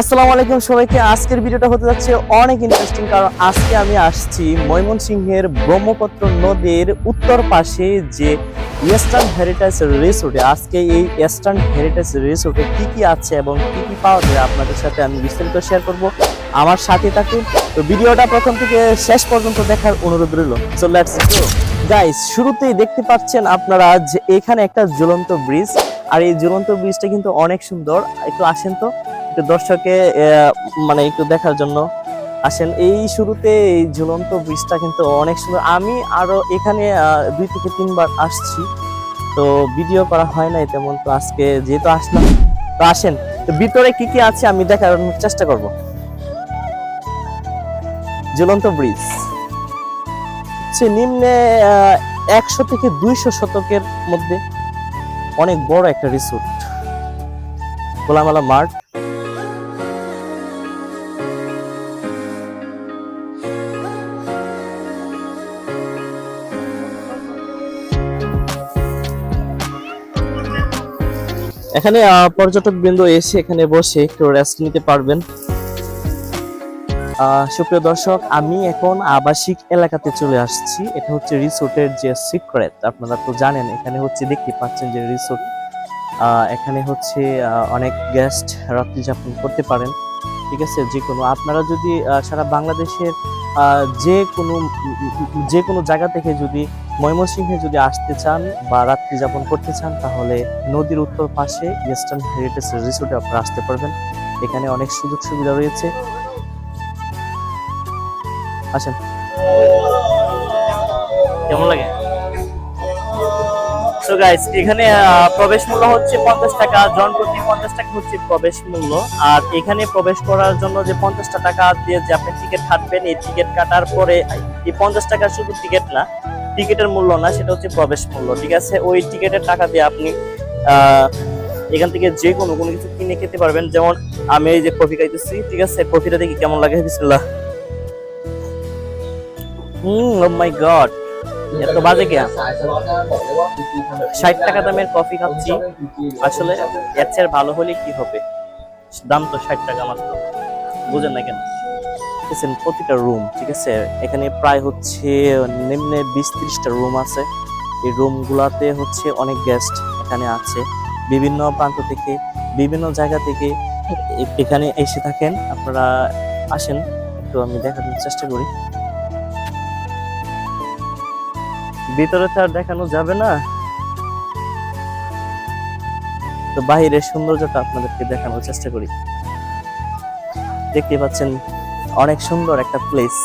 আসসালামু আলাইকুম সবাইকে। আজকের ভিডিওটা হতে যাচ্ছে অনেক ইন্টারেস্টিং কারণ আজকে আমি আসছি ময়মনসিংহের ব্রহ্মপুত্র নদীর উত্তর পাশে যে ইস্টার্ন হেরিটেজ রিসোর্টে আজকে এই ইস্টার্ন হেরিটেজ রিসোর্টে কি কি আছে এবং কি কি পাওয়া যায় আপনাদের সাথে আমি বিস্তারিত শেয়ার করব আমার সাথে থাকুন। তো ভিডিওটা প্রথম থেকে শেষ পর্যন্ত দেখার অনুরোধ রইল। সো লেটস গো গাইস শুরুতেই দেখতে পাচ্ছেন আপনারা যে এখানে একটা ঝুলন্ত ব্রিজ আর এই ঝুলন্ত ব্রিজটা কিন্তু অনেক সুন্দর। একটু আসেন তো। একটু দর্শকে মানে একটু দেখার জন্য আসেন। এই শুরুতে এই ঝুলন্ত ব্রিজটা কিন্তু অনেক সুন্দর। আমি আরও এখানে দুই থেকে তিনবার আসছি। তো ভিডিও করা হয় নাই তেমন, তো আজকে যেহেতু আসলাম, তো আসেন। তো ভিতরে কি কি আছে আমি দেখার চেষ্টা করব। ঝুলন্ত ব্রিজ হচ্ছে নিম্নে একশো থেকে দুইশো শতকের মধ্যে অনেক বড় একটা রিসোর্ট খোলামেলা মাঠ। এখানে পর্যটক বৃন্দ এসে এখানে বসে একটু রেস্ট নিতে পারবেন। সুপ্রিয় দর্শক, আমি এখন আবাসিক এলাকাতে চলে আসছি। এটা হচ্ছে রিসোর্টের যে সিক্রেট আপনারা তো জানেন, এখানে হচ্ছে দেখতে পাচ্ছেন যে রিসোর্ট এখানে হচ্ছে অনেক গেস্ট রাত্রি যাপন করতে পারেন। ঠিক আছে? যে কোনো আপনারা যদি সারা বাংলাদেশের যে কোনো যে কোনো জায়গা থেকে যদি ময়মনসিংহে যদি আসতে চান বা রাত্রি যাপন করতে চান, তাহলে নদীর উত্তর পাশে ইস্টার্ন হেরিটেজ রিসোর্টে আপনারা আসতে পারবেন। এখানে অনেক সুযোগ সুবিধা রয়েছে। আসেন। কেমন লাগে? তো গাইস এখানে প্রবেশ মূল্য হচ্ছে পঞ্চাশ টাকা জন প্রতি পঞ্চাশ টাকা হচ্ছে প্রবেশ মূল্য। আর এখানে প্রবেশ করার জন্য যে পঞ্চাশটা টাকা দিয়ে যে আপনি টিকিট কাটবেন, এই টিকিট কাটার পরে এই পঞ্চাশ টাকা শুধু টিকিট না টিকিটের মূল্য না, সেটা হচ্ছে প্রবেশ মূল্য, ঠিক আছে? ওই টিকিটের টাকা দিয়ে আপনি এখান থেকে যে কোনো কোনো কিছু কিনে খেতে পারবেন। যেমন আমি এই যে কফি খাইতেছি, ঠিক আছে? কফিটা দেখি কেমন লাগে, বিসমিল্লাহ। হুম মাই গড এত বাজে কে? ষাট টাকা দামের কফি খাচ্ছি। আসলে এর ভালো হলে কি হবে? দাম তো ষাট টাকা মাত্র। বুঝেন না কেন? দেখছেন প্রতিটা রুম ঠিক আছে? এখানে প্রায় হচ্ছে নিম্নে বিশ ত্রিশটা রুম আছে। এই রুম গুলাতে হচ্ছে অনেক গেস্ট এখানে আছে। বিভিন্ন প্রান্ত থেকে, বিভিন্ন জায়গা থেকে এখানে এসে থাকেন। আপনারা আসেন, একটু আমি দেখানোর চেষ্টা করি। ভিতরে তো আর দেখানো যাবে না। তো বাহিরের সৌন্দর্যটা আপনাদেরকে দেখানোর চেষ্টা করি। দেখতে পাচ্ছেন অনেক সুন্দর একটা প্লেস